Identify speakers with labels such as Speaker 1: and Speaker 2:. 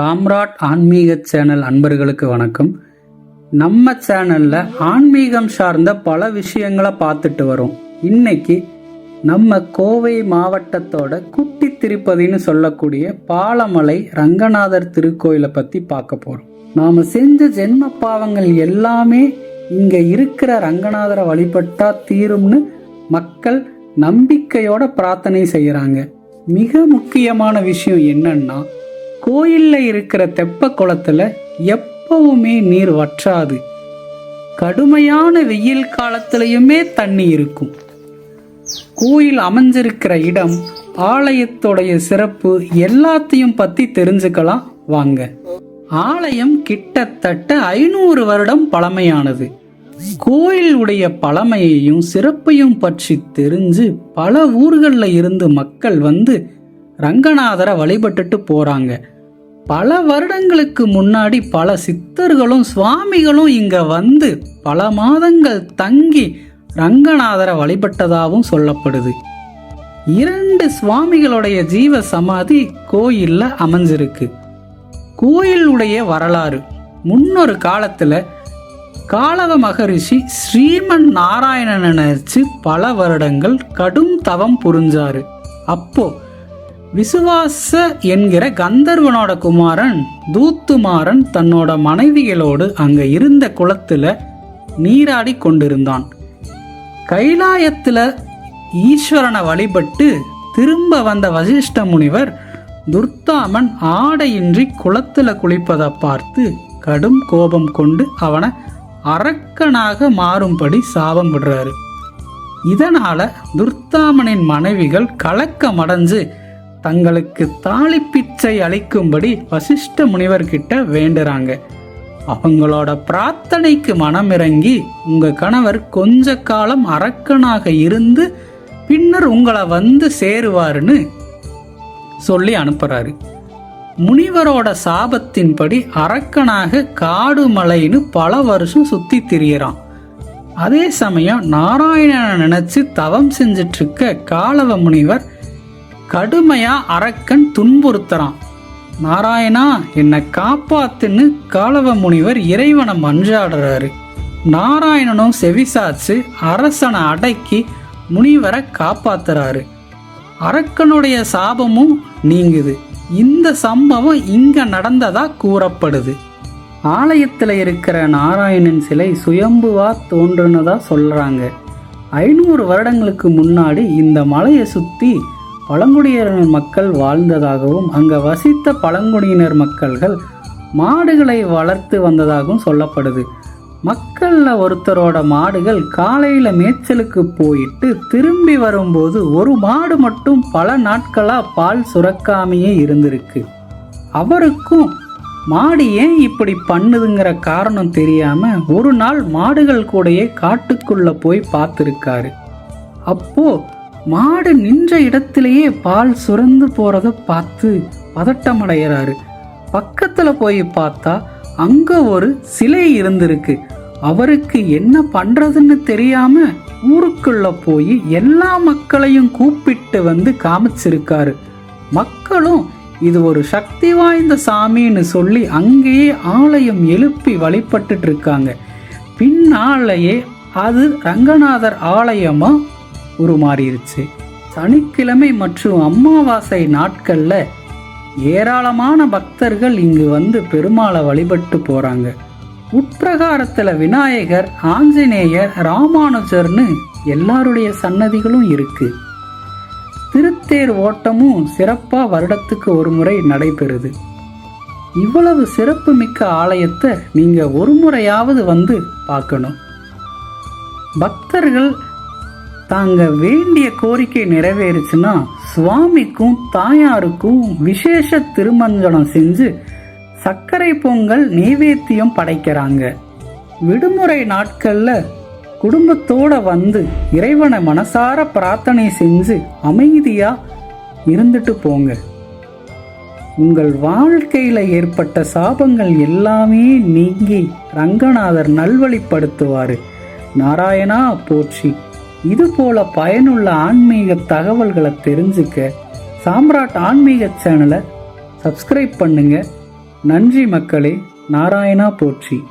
Speaker 1: சாம்ராட் ஆன்மீக சேனல் அன்பர்களுக்கு வணக்கம். நம்ம சேனல்ல ஆன்மீகம் சார்ந்த பல விஷயங்களை பார்த்துட்டு வரோம். இன்னைக்கு நம்ம கோவை மாவட்டத்தோட குட்டி திருப்பதின்னு சொல்லக்கூடிய பாலமலை ரங்கநாதர் திருக்கோயிலை பத்தி பார்க்க போறோம். நாம செஞ்ச ஜென்ம பாவங்கள் எல்லாமே இங்க இருக்கிற ரங்கநாதரை வழிபட்டா தீரும்னு மக்கள் நம்பிக்கையோட பிரார்த்தனை செய்யறாங்க. மிக முக்கியமான விஷயம் என்னன்னா கோயிலில் இருக்கிற தெப்ப குளத்தில் எப்பவுமே நீர் வற்றாது. கடுமையான வெயில் காலத்திலையுமே தண்ணி இருக்கும். கோயில் அமைஞ்சிருக்கிற இடம் ஆலயத்தோடைய சிறப்பு எல்லாத்தையும் பற்றி தெரிஞ்சுக்கலாம் வாங்க. ஆலயம் கிட்டத்தட்ட ஐநூறு வருடம் பழமையானது. கோயிலுடைய பழமையையும் சிறப்பையும் பற்றி தெரிஞ்சு பல ஊர்களில் இருந்து மக்கள் வந்து ரங்கநாதரை வழிபட்டுட்டு போகிறாங்க பல வருடங்களுக்கு முன்னாடி பல சித்தர்களும் சுவாமிகளும் இங்க வந்து பல மாதங்கள் தங்கி ரங்கநாதரை வழிபட்டதாகவும் சொல்லப்படுது. இரண்டு சுவாமிகளுடைய ஜீவ சமாதி கோயிலில் அமைஞ்சிருக்கு. கோயிலுடைய வரலாறு. முன்னொரு காலத்தில் காலவ மகரிஷி ஸ்ரீமன் நாராயணன் நினைச்சு பல வருடங்கள் கடும் தவம் புரிஞ்சாரு. அப்போது விசுவாச என்கிற கந்தர்வனோட குமாரன் தூத்துமாறன் தன்னோட மனைவிகளோடு அங்க இருந்த குளத்துல நீராடி கொண்டிருந்தான். கைலாயத்துல ஈஸ்வரனை வழிபட்டு திரும்ப வந்த வசிஷ்ட முனிவர் துர்த்தாமன் ஆடையின்றி குளத்துல குளிப்பதை பார்த்து கடும் கோபம் கொண்டு அவனை அரக்கனாக மாறும்படி சாபம் விடுறாரு. இதனால துர்த்தாமனின் மனைவிகள் கலக்கமடைஞ்சு தங்களுக்கு தாலி பிச்சை அளிக்கும்படி வசிஷ்ட முனிவர்கிட்ட வேண்டுறாங்க. அவங்களோட பிரார்த்தனைக்கு மனமிறங்கி உங்க கணவர் கொஞ்ச காலம் அரக்கனாக இருந்து பின்னர் உங்களை வந்து சேருவாருன்னு சொல்லி அனுப்புறாரு. முனிவரோட சாபத்தின்படி அரக்கனாக காடு மலைன்னு பல வருஷம் சுத்தி திரியறான். அதே சமயம் நாராயணனை நினைச்சு தவம் செஞ்சிட்டு இருக்க காலவ முனிவர் கடுமையா அரக்கன் துன்புறுத்துறான். நாராயணா என்னை காப்பாத்துன்னு காலவ முனிவர் இறைவனை மன்றாடுறாரு. நாராயணனும் செவிசாச்சு அரசனை அடக்கி முனிவரை காப்பாத்துறாரு. அரக்கனுடைய சாபமும் நீங்குது. இந்த சம்பவம் இங்க நடந்ததா கூறப்படுது. ஆலயத்தில் இருக்கிற நாராயணன் சிலை சுயம்புவா தோன்றுனதா சொல்றாங்க. ஐநூறு வருடங்களுக்கு முன்னாடி இந்த மலையை சுற்றி பழங்குடியினர் மக்கள் வாழ்ந்ததாகவும் அங்கே வசித்த பழங்குடியினர் மக்கள்கள் மாடுகளை வளர்த்து வந்ததாகவும் சொல்லப்படுது. மக்களில் ஒருத்தரோட மாடுகள் காலையில் மேய்ச்சலுக்கு போயிட்டு திரும்பி வரும்போது ஒரு மாடு மட்டும் பல நாட்களாக பால் சுரக்காமையே இருந்திருக்கு. அவருக்கும் மாடு ஏன் இப்படி பண்ணுதுங்கிற காரணம் தெரியாமல் ஒரு நாள் மாடுகள் கூடயே காட்டுக்குள்ளே போய் பார்த்துருக்காரு. அப்போது மாடு நின்ற இடத்திலேயே பால் சுரந்து போறத பார்த்து பதட்டம் அடைகிறாரு பக்கத்துல போய் பார்த்தா அங்க ஒரு சிலை இருந்திருக்கு. அவருக்கு என்ன பண்றதுன்னு தெரியாம ஊருக்குள்ள போய் எல்லா மக்களையும் கூப்பிட்டு வந்து காமிச்சிருக்காரு. மக்களும் இது ஒரு சக்தி வாய்ந்த சாமின்னு சொல்லி அங்கேயே ஆலயம் எழுப்பி வழிபட்டுட்டு இருக்காங்க. பின்னாலேயே அது ரங்கநாதர் ஆலயமா உருமாறிடுச்சு சனிக்கிழமை மற்றும் அமாவாசை நாட்களில் ஏராளமான பக்தர்கள் இங்கு வந்து பெருமாளை வழிபட்டு போகிறாங்க உட்பிரகாரத்தில் விநாயகர் ஆஞ்சநேயர் ராமானுஜர்னு எல்லாருடைய சன்னதிகளும் இருக்கு. திருத்தேர் ஓட்டமும் சிறப்பாக வருடத்துக்கு ஒரு முறை நடைபெறுது. இவ்வளவு சிறப்பு மிக்க ஆலயத்தை நீங்கள் ஒரு முறையாவது வந்து பார்க்கணும். பக்தர்கள் தாங்க வேண்டிய கோரிக்கை நிறைவேறுச்சுன்னா சுவாமிக்கும் தாயாருக்கும் விசேஷ திருமஞ்சனம் செஞ்சு சர்க்கரை பொங்கல் நெய்வேத்தியம் படைக்கிறாங்க. விடுமுறை நாட்கள்ல குடும்பத்தோட வந்து இறைவனை மனசார பிரார்த்தனை செஞ்சு அமைதியா இருந்துட்டு போங்க. உங்கள் வாழ்க்கையில ஏற்பட்ட சாபங்கள் எல்லாமே நீங்கி ரங்கநாதர் நல்வழிப்படுத்துவாரு. நாராயணா போற்றி. இது போல பயனுள்ள ஆன்மீக தகவல்களை தெரிஞ்சுக்க சாம்ராட் ஆன்மீக சேனலை சப்ஸ்கிரைப் பண்ணுங்க. நன்றி மக்களே நாராயணா போற்றி.